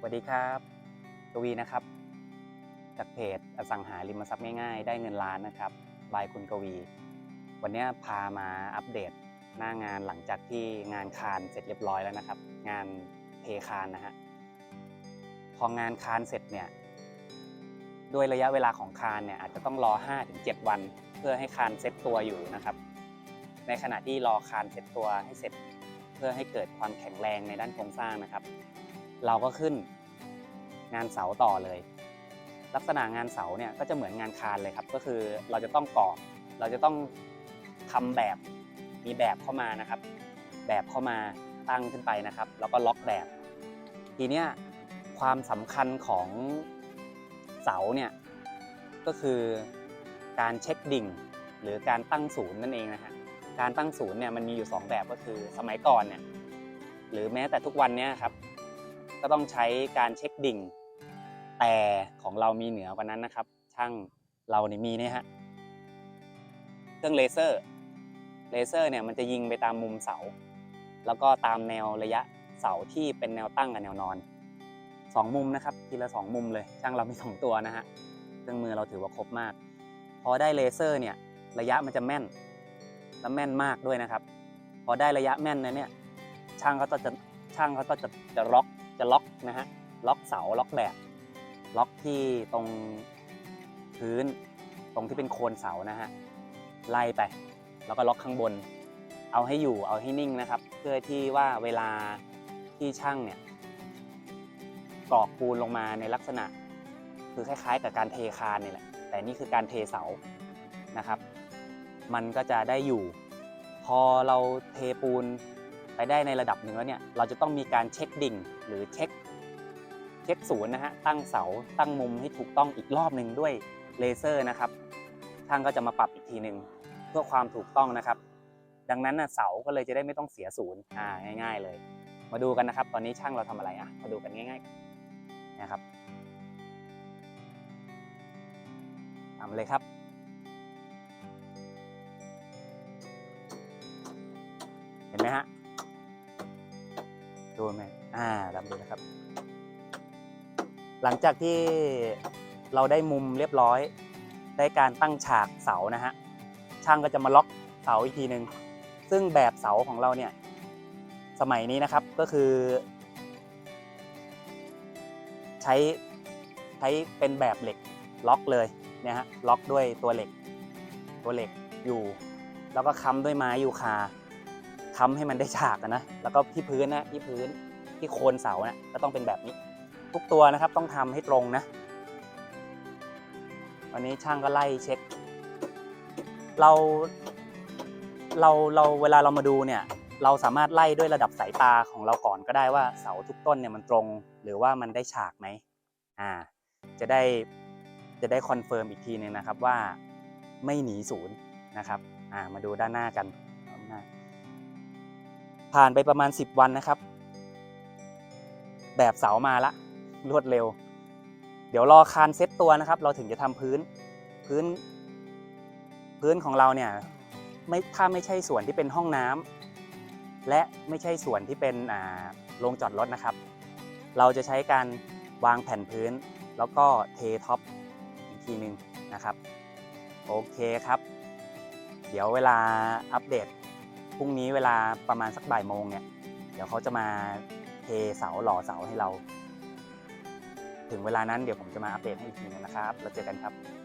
สวัสดีครับกวีนะครับ จากเพจอสังหาริมทรัพย์ง่ายๆ ได้เงินล้านนะครับ บายคุณกวี วันนี้พามาอัปเดตหน้างานหลังจากที่งานคานเสร็จเรียบร้อยแล้วนะครับ งานเทคานนะฮะ พองานคานเสร็จเนี่ย ด้วยระยะเวลาของคานเนี่ยอาจจะต้องรอ 5-7 วัน เพื่อให้คานเซ็ตตัวอยู่นะครับ ในขณะที่รอคานเซ็ตตัวให้เสร็จ เพื่อให้เกิดความแข็งแรงในด้านโครงสร้างนะครับ เราก็ขึ้นงานเสาต่อเลย ลักษณะงานเสาเนี่ยก็จะเหมือนงานคานเลยครับ ก็คือเราจะต้องกรอเราจะต้องทำแบบมีแบบเข้ามานะครับ แบบเข้ามาตั้งขึ้นไปนะครับ แล้วก็ล็อกแบบ ทีเนี้ยความสำคัญของเสาเนี่ยก็คือการเช็คดิ่งหรือการตั้งศูนย์นั่นเองนะฮะการตั้งศูนย์เนี่ยมันมีอยู่ 2 แบบก็คือสมัยก่อนเนี่ยหรือแม้แต่ทุกวันเนี้ยครับ ก็ต้องใช้การเช็คดิ่ง แต่ของเรามีเหนือกว่านั้นนะครับ ช่างเราเนี่ยมีเนี่ยฮะเครื่องเลเซอร์เลเซอร์เนี่ยมันจะยิงไปตามมุมเสา แล้วก็ตามแนวระยะเสาที่เป็นแนวตั้งกับแนวนอนสองมุมนะครับทีละสองมุมเลย ช่างเรามีสองตัวนะฮะเครื่องมือเราถือว่าครบมาก พอได้เลเซอร์เนี่ยระยะมันจะแม่นและแม่นมากด้วยนะครับ พอได้ระยะแม่นนะเนี่ยช่างเขาจะช่างเขาก็จะจะล็อก จะล็อกนะฮะล็อกเสาล็อกแบบล็อกที่ตรงพื้น ตรงที่เป็นโคนเสานะฮะไล่ไป แล้วก็ล็อกข้างบน เอาให้อยู่เอาให้นิ่งนะครับ เพื่อที่ว่าเวลาที่ช่างเนี่ยกรอกปูนลงมาในลักษณะ คือคล้ายๆ กับการเทคานนี่แหละแต่นี่คือการเทเสานะครับ มันก็จะได้อยู่ พอเราเทปูน ไปได้ในระดับหนึ่งแล้วเนี่ยเราจะต้องมีการเช็คดิ่งหรือเช็คเช็คศูนย์นะฮะตั้งเสาตั้งมุมให้ถูกต้องอีกรอบหนึ่งด้วยเลเซอร์นะครับช่างก็จะมาปรับอีกทีหนึ่งเพื่อความถูกต้องนะครับ ดังนั้นนะเสาก็เลยจะได้ไม่ต้องเสียศูนย์อ่าง่าย ๆ เลย มาดูกันนะครับ ตอนนี้ช่างเราทำอะไรอะมาดูกันง่ายๆนะครับทำเลยครับ ดูไหมอ่าดำดูนะครับ หลังจากที่เราได้มุมเรียบร้อย ได้การตั้งฉากเสานะฮะ ช่างก็จะมาล็อกเสาอีกทีหนึ่งซึ่งแบบเสาของเราเนี่ยสมัยนี้นะครับก็คือ ใช้ใช้เป็นแบบเหล็กล็อกเลยเนี่ยฮะล็อกด้วยตัวเหล็ก ตัวเหล็กอยู่ แล้วก็ค้ำด้วยไม้ยูคา ค้ำให้มันได้ฉากนะ แล้วก็ที่พื้นนะที่พื้นที่โคนเสานะก็ต้องเป็นแบบนี้ ทุกตัวนะครับต้องทำให้ตรงนะ วันนี้ช่างก็ไล่เช็ค เราเราเราเวลาเรามาดูเนี่ย เราสามารถไล่ด้วยระดับสายตาของเราก่อนก็ได้ว่าเสาทุกต้นเนี่ยมันตรง หรือว่ามันได้ฉากไหมอ่า จะได้จะได้คอนเฟิร์มอีกทีหนึงนะครับว่าไม่หนีศูนย์นะครับ อ่า มาดูด้านหน้ากัน ผ่านไปประมาณ 10 วันนะครับ แบบเสามาละรวดเร็ว เดี๋ยวรอคานเซ็ตตัวนะครับ เราถึงจะทำพื้นพื้น พื้นของเราเนี่ยไม่ถ้าไม่ใช่ส่วนที่เป็นห้องน้ำและไม่ใช่ส่วนที่เป็นโรงจอดรถนะครับ เราจะใช้การวางแผ่นพื้น แล้วก็เทท็อปอีกทีหนึ่งนะครับ โอเคครับ เดี๋ยวเวลาอัปเดต พรุ่งนี้เวลาประมาณสักบ่ายโมงเนี่ย เดี๋ยวเขาจะมาเทเสาหล่อเสาให้เรา ถึงเวลานั้นเดี๋ยวผมจะมาอัปเดตให้อีกทีนึงนะครับแล้วเจอกันครับ